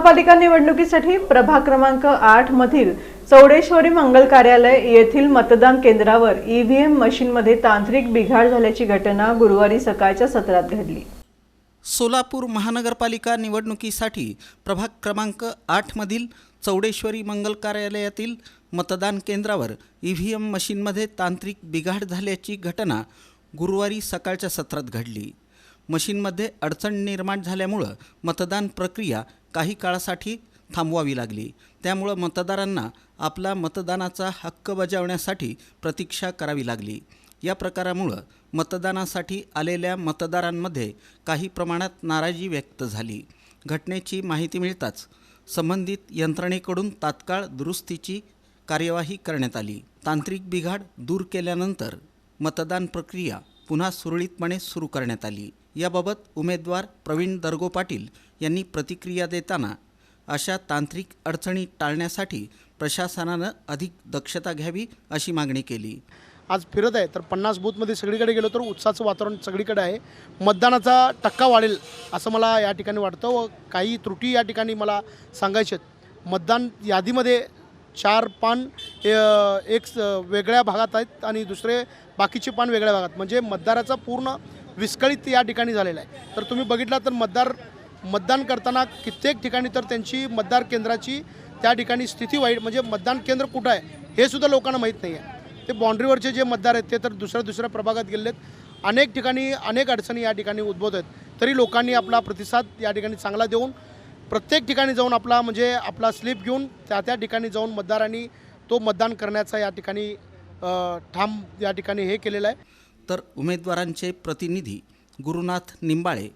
महापालिका निवडणुकीसाठी प्रभाग क्रमांक आठ मधील चौडेश्वरी मंगल कार्यालय येथील मतदान केंद्रावर ईव्हीएम मशीनमध्ये तांत्रिक बिघाड झाल्याची घटना गुरुवारी सकाळच्या सत्रात घडली. सोलापूर महानगरपालिका निवडणुकीसाठी प्रभाग क्रमांक आठमधील चौडेश्वरी मंगल कार्यालयातील मतदान केंद्रावर ई व्ही एम मशीनमध्ये तांत्रिक बिघाड झाल्याची घटना गुरुवारी सकाळच्या सत्रात घडली. मशीनमध्ये अडचण निर्माण झाल्यामुळं मतदान प्रक्रिया काही काळासाठी थांबवावी लागली. त्यामुळं मतदारांना आपला मतदानाचा हक्क बजावण्यासाठी प्रतीक्षा करावी लागली. या प्रकारामुळं मतदानासाठी आलेल्या मतदारांमध्ये काही प्रमाणात नाराजी व्यक्त झाली. घटनेची माहिती मिळताच संबंधित यंत्रणेकडून तात्काळ दुरुस्तीची कार्यवाही करण्यात आली. तांत्रिक बिघाड दूर केल्यानंतर मतदान प्रक्रिया पुन्हा सुरळीतपणे सुरू करण्यात आली. याबाबत उमेदवार प्रवीण दर्गो पाटील यांनी प्रतिक्रिया देताना अशा तांत्रिक अडचणी टाळण्यासाठी प्रशासनानं अधिक दक्षता घ्यावी अशी मागणी केली. आज फिरत आहे तर पन्नास बूथमध्ये सगळीकडे गेलो तर उत्साहाचं वातावरण सगळीकडे आहे. मतदानाचा टक्का वाढेल असं मला या ठिकाणी वाटतं व काही त्रुटी या ठिकाणी मला सांगायच्या आहेत. मतदान यादीमध्ये चार पान एक स- वेगळ्या भागात आहेत आणि दुसरे बाकीचे पान वेगळ्या भागात. म्हणजे मतदाराचा पूर्ण विस्कळीत या ठिकाणी झालेला आहे. तर तुम्ही बघितला तर मतदार मतदान करताना कित्येक ठिकाणी तर त्यांची मतदार केंद्राची त्या ठिकाणी स्थिती वाईट म्हणजे मतदान केंद्र कुठं आहे हे सुद्धा लोकांना माहीत नाही आहे. ते बाँड्रीवरचे जे मतदार आहेत ते तर दुसऱ्या दुसऱ्या प्रभागात गेलेत. अनेक ठिकाणी अनेक अडचणी या ठिकाणी उद्भवत आहेत. तरी लोकांनी आपला प्रतिसाद या ठिकाणी चांगला देऊन प्रत्येक ठिकाणी जाऊन आपला म्हणजे आपला स्लिप घेऊन त्या त्या ठिकाणी जाऊन मतदारांनी तो मतदान करण्याचा या ठिकाणी ठाम या ठिकाणी हे केलेलं आहे. तर उमेदवारांचे प्रतिनिधी गुरुनाथ निंबाळे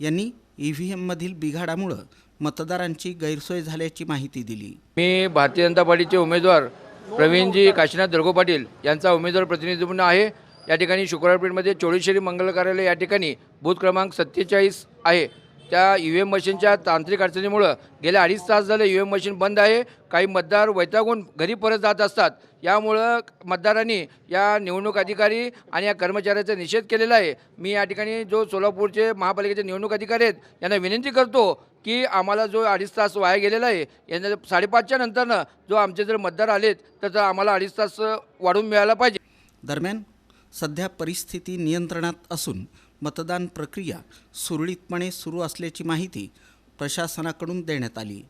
यांनी ई व्ही एममधील बिघाडामुळं मतदारांची गैरसोय झाल्याची माहिती दिली. मी भारतीय जनता पार्टीचे उमेदवार प्रवीणजी काशीनाथ दर्गो पाटील यांचा उमेदवार प्रतिनिधी म्हणून आहे. या ठिकाणी शुक्रवारपेठमध्ये चोळीश्वरी मंगल कार्यालय या ठिकाणी बूथ क्रमांक सत्तेचाळीस आहे. त्या यू एम मशीनच्या तांत्रिक अडचणीमुळं गेले अडीच तास झाले यू एम मशीन बंद आहे. काही मतदार वैतागून घरी परत जात असतात. यामुळं मतदारांनी या निवडणूक अधिकारी आणि या कर्मचाऱ्याचा निषेध केलेला आहे. मी या ठिकाणी जो सोलापूरचे महापालिकेचे निवडणूक अधिकारी आहेत यांना विनंती करतो की आम्हाला जो अडीच तास वाया गेलेला आहे यांना साडेपाचच्या नंतरनं जो आमचे जर मतदार आलेत तर तर आम्हाला अडीच तास वाढून मिळाला पाहिजे. दरम्यान सध्या परिस्थिती नियंत्रणात असून मतदान प्रक्रिया सुरळीतपणे सुरू असल्याची माहिती प्रशासनाकडून देण्यात आली.